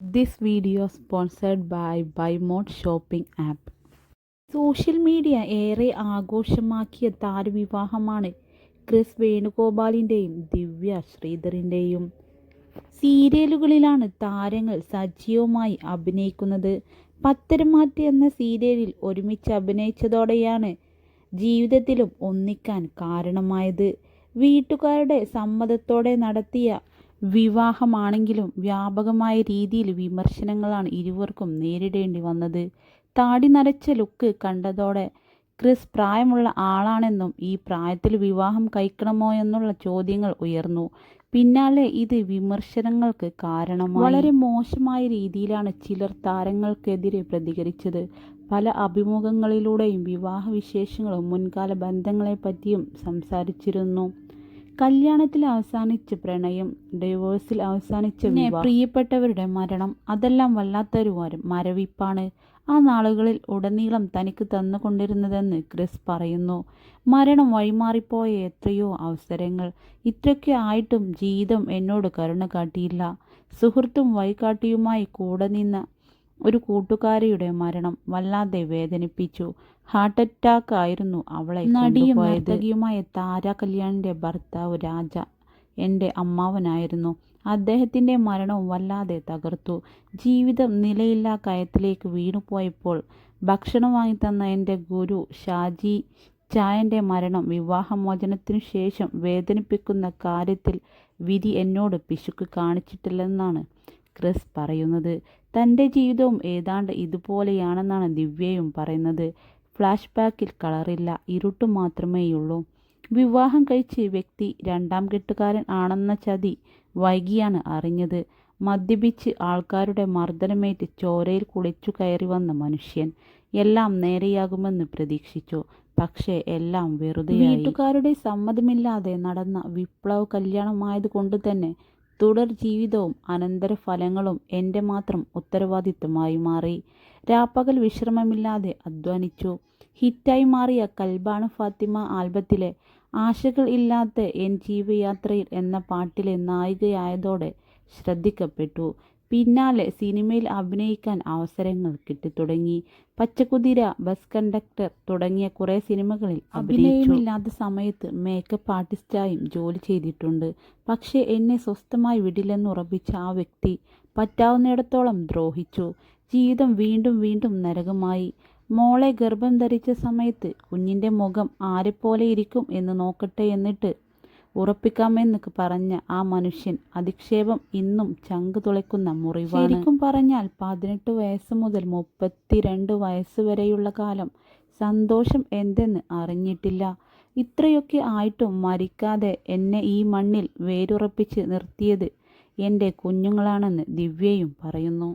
This video sponsored by Bymode shopping app. Social media ഏറെ ആഘോഷമാക്കിയ താരവിവാഹമാണ് Chris വേണുഗോപാലിന്റെയും ദിവ്യ ശ്രീധറിന്റെയും സീരിയലുകളിലാണ് താരങ്ങൾ സജീവമായി അഭിനയിക്കുന്നത്. പത്തരമാറ്റ് എന്ന സീരിയലിൽ ഒരുമിച്ച് അഭിനയിച്ചതോടെയാണ് ജീവിതത്തിലും ഒന്നിക്കാൻ കാരണമായത്. വീട്ടുകാരുടെ സമ്മതത്തോടെ നടത്തിയ വിവാഹമാണെങ്കിലും വ്യാപകമായ രീതിയിൽ വിമർശനങ്ങളാണ് ഇരുവർക്കും നേരിടേണ്ടി വന്നത്. താടി നരച്ച ലുക്ക് കണ്ടതോടെ ക്രിസ് പ്രായമുള്ള ആളാണെന്നും ഈ പ്രായത്തിൽ വിവാഹം കഴിക്കണമോ എന്നുള്ള ചോദ്യങ്ങൾ ഉയർന്നു. പിന്നാലെ ഇത് വിമർശനങ്ങൾക്ക് കാരണമായി. വളരെ മോശമായ രീതിയിലാണ് ചിലർ താരങ്ങൾക്കെതിരെ പ്രതികരിച്ചത്. പല അഭിമുഖങ്ങളിലൂടെയും വിവാഹ വിശേഷങ്ങളും മുൻകാല ബന്ധങ്ങളെപ്പറ്റിയും സംസാരിച്ചിരുന്നു. കല്യാണത്തിൽ അവസാനിച്ച പ്രണയം ഡൈവോഴ്സിൽ അവസാനിച്ച പ്രിയപ്പെട്ടവരുടെ മരണം അതെല്ലാം വല്ലാത്തൊരു മരവിപ്പാണ്. ആ നാളുകളിൽ ഉടനീളം തനിക്ക് തന്നുകൊണ്ടിരുന്നതെന്ന് ക്രിസ് പറയുന്നു. മരണം വഴിമാറിപ്പോയ എത്രയോ അവസരങ്ങൾ. ഇത്രയൊക്കെ ആയിട്ടും ജീവിതം എന്നോട് കരുണ കാട്ടിയില്ല. സുഹൃത്തും വഴികാട്ടിയുമായി കൂടെ നിന്ന ഒരു കൂട്ടുകാരിയുടെ മരണം വല്ലാതെ വേദനിപ്പിച്ചു. ഹാർട്ട് അറ്റാക്ക് ആയിരുന്നു അവളെ നടിയും നർത്തകിയുമായ താര കല്യാണിന്റെ ഭർത്താവ് രാജ എന്റെ അമ്മാവനായിരുന്നു. അദ്ദേഹത്തിന്റെ മരണവും വല്ലാതെ തകർത്തു. ജീവിതം നിലയില്ലാ കയത്തിലേക്ക് വീണുപോയപ്പോൾ ഭക്ഷണം വാങ്ങി തന്ന എന്റെ ഗുരു ഷാജി ചായന്റെ മരണം വിവാഹമോചനത്തിനു ശേഷം വേദനിപ്പിക്കുന്ന കാര്യത്തിൽ വിധി എന്നോട് പിശുക്ക് കാണിച്ചിട്ടില്ലെന്നാണ്. ക്രിസ് പറയുന്നത്. തന്റെ ജീവിതവും ഏതാണ്ട് ഇതുപോലെയാണെന്നാണ് ദിവ്യയും പറയുന്നത്. ഫ്ലാഷ് ബാക്കിൽ കളറില്ല ഇരുട്ട് മാത്രമേയുള്ളൂ. വിവാഹം കഴിച്ച് വ്യക്തി രണ്ടാം കെട്ടുകാരൻ ആണെന്ന ചതി വൈകിയാണ് അറിഞ്ഞത്. മദ്യപിച്ച് ആൾക്കാരുടെ മർദ്ദനമേറ്റ് ചോരയിൽ കുളിച്ചു കയറി വന്ന മനുഷ്യൻ എല്ലാം നേരെയാകുമെന്ന് പ്രതീക്ഷിച്ചു. പക്ഷേ എല്ലാം വെറുതെ വീട്ടുകാരുടെ സമ്മതമില്ലാതെ നടന്ന വിപ്ലവ കല്യാണമായതുകൊണ്ട് തന്നെ തുടർ ജീവിതവും അനന്തരഫലങ്ങളും എന്റെ മാത്രം ഉത്തരവാദിത്വമായി മാറി. രാപ്പകൽ വിശ്രമമില്ലാതെ അധ്വാനിച്ചു. ഹിറ്റായി മാറിയ കൽബാണ് ഫാത്തിമ ആൽബത്തിലെ ആശകൾ ഇല്ലാത്ത എൻ ജീവയാത്രയിൽ എന്ന പാട്ടിലെ നായികയായതോടെ ശ്രദ്ധിക്കപ്പെട്ടു. പിന്നാലെ സിനിമയിൽ അഭിനയിക്കാൻ അവസരങ്ങൾ കിട്ടിത്തുടങ്ങി. പച്ചക്കുതിര ബസ് കണ്ടക്ടർ തുടങ്ങിയ കുറേ സിനിമകളിൽ അഭിനയമില്ലാത്ത സമയത്ത് മേക്കപ്പ് ആർട്ടിസ്റ്റായും ജോലി ചെയ്തിട്ടുണ്ട്. പക്ഷേ എന്നെ സ്വസ്ഥമായി വിടില്ലെന്ന് ഉറപ്പിച്ച ആ വ്യക്തി പറ്റാവുന്നിടത്തോളം ദ്രോഹിച്ചു. ജീവിതം വീണ്ടും വീണ്ടും നരകമായി. മോളെ ഗർഭം ധരിച്ച സമയത്ത് കുഞ്ഞിന്റെ മുഖം ആരെപ്പോലെ ഇരിക്കും എന്ന് നോക്കട്ടെ എന്നിട്ട് ഉറപ്പിക്കാമെന്ന് പറഞ്ഞ ആ മനുഷ്യൻ അധിക്ഷേപം ഇന്നും ചങ്ക് തുളയ്ക്കുന്ന മുറിവാണ്. ശരിക്കും പറഞ്ഞാൽ പതിനെട്ട് വയസ്സ് മുതൽ മുപ്പത്തിരണ്ട് വയസ്സ് വരെയുള്ള കാലം സന്തോഷം എന്തെന്ന് അറിഞ്ഞിട്ടില്ല. ഇത്രയൊക്കെ ആയിട്ടും മരിക്കാതെ എന്നെ ഈ മണ്ണിൽ വേരുറപ്പിച്ച് നിർത്തിയത് എന്റെ കുഞ്ഞുങ്ങളാണെന്ന് ദിവ്യയും പറയുന്നു.